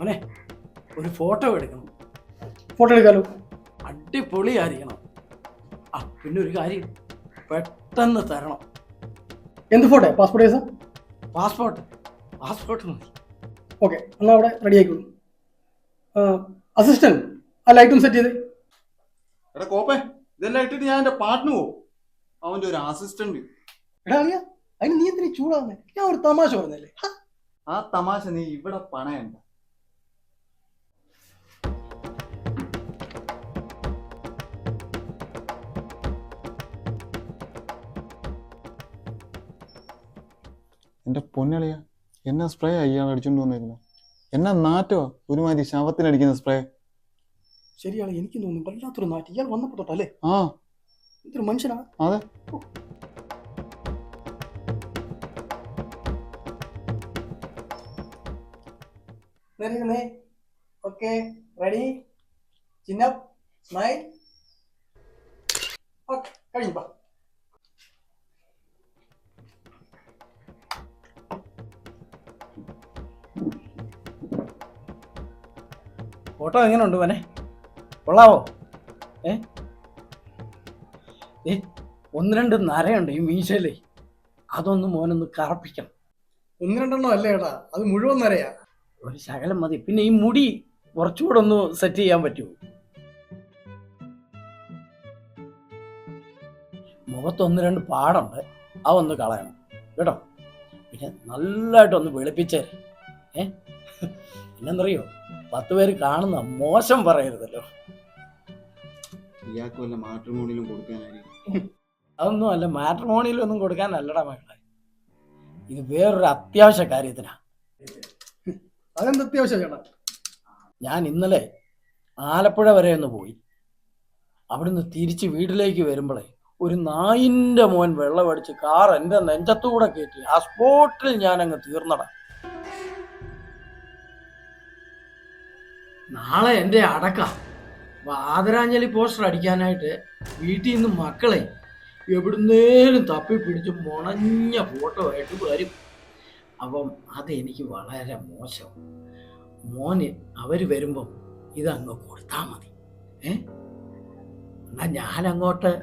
മോനെ ഒരു ഫോട്ടോ എടുക്കണം. ഫോട്ടോ എടുക്കാലോ? അടിപൊളിയായിരിക്കണം. ആ പിന്നെ ഒരു കാര്യം പെട്ടെന്ന് തരണം. എന്ത് photo passport size passport passport മതി. ഓക്കെ എന്നാൽ അവിടെ റെഡി ആയിക്കോളൂ. അസിസ്റ്റന്റ് ആ ലൈറ്റും സെറ്റ് ചെയ്ത്. എടാ കോപ്പേ ഇതെല്ലാം ഇട്ടിട്ട് ഞാൻ എന്റെ പാട്ടിന് പോകും അവന്റെ ഒരു അസിസ്റ്റന്റ് എടാ അറിയാ? അതിന് നീ എന്തിനാ ചൂടാവുന്നേ? ഞാൻ ഒരു തമാശ പറഞ്ഞല്ലേ ആ തമാശ നീ ഇവിടെ പണയണ്ട. എന്റെ പൊന്നളിയ എന്നാ സ്പ്രേ അയ്യാൾ അടിച്ചോണ്ട് വന്നിരുന്നു? എന്നാ നാറ്റോ ഒരുമാതിരി ശവത്തിനടിക്കുന്ന സ്പ്രേ ശരിയാണ് എനിക്ക് തോന്നുന്നു വല്ലാത്തൊരു നാറ്റ്. ഇയാൾ വന്നപ്പോ തൊട്ടല്ലേ ആ. ഇതൊരു മനുഷ്യനാ. അതെ. Okay ready. Chin up smile. Okay കഴിഞ്ഞു വാ. എങ്ങനെ ഉണ്ട് മോനെ? കൊള്ളാവോ? ഏ? ഏ ഒന്ന് രണ്ട് നരയുണ്ട് ഈ മീശയിലേ. അതൊന്ന് മോനൊന്ന് കറപ്പിക്കണം. ഒന്ന് രണ്ടെണ്ണം അല്ലേ ഏട്ടാ? അത് മുഴുവൻ നരയാ. ഒരു ശകലം മതി. പിന്നെ ഈ മുടി കുറച്ചുകൂടെ ഒന്ന് സെറ്റ് ചെയ്യാൻ പറ്റുമോ? മുഖത്ത് ഒന്ന് രണ്ട് പാടുണ്ട്. ആ ഒന്ന് കളയണം. കേട്ടോ? പിന്നെ നല്ലതായിട്ടൊന്ന് വെളുപ്പിച്ചേ ഏ? പിന്നെന്തറിയോ പത്ത് പേര് കാണുന്ന മോശം പറയരുതല്ലോ. ഇയാൾക്ക് വല്ല മാട്രിമോണിയിലും കൊടുക്കാനായിരിക്കും. അതൊന്നും അല്ല മാട്രിമോണിയിലൊന്നും കൊടുക്കാനല്ലടാ മക്കളെ. ഇത് വേറൊരു അത്യാവശ്യ കാര്യത്തിനാ. അതെന്ത് അത്യാവശ്യം ചേട്ടാ? ഞാൻ ഇന്നലെ ആലപ്പുഴ വരെ ഒന്ന് പോയി. അവിടുന്ന് തിരിച്ച് വീട്ടിലേക്ക് വരുമ്പോഴേ ഒരു നായിന്റെ മോൻ വെള്ളമടിച്ച് കാർ എന്റെ നെഞ്ചത്തൂടെ കയറ്റി ആ സ്പോട്ടിൽ ഞാൻ അങ്ങ് തീർന്നട. നാളെ എന്റെ അടക്ക. അപ്പൊ ആദരാഞ്ജലി പോസ്റ്റർ അടിക്കാനായിട്ട് വീട്ടിൽ നിന്ന് മക്കളെ എവിടുന്നേലും തപ്പി പിടിച്ച് മുണഞ്ഞ ഫോട്ടോ ആയിട്ട് വരും. അപ്പം അതെനിക്ക് വളരെ മോശം. മോന് അവർ വരുമ്പം ഇതങ്ങ് കൊടുത്താൽ മതി. ഏ? എന്നാൽ ഞാനങ്ങോട്ട്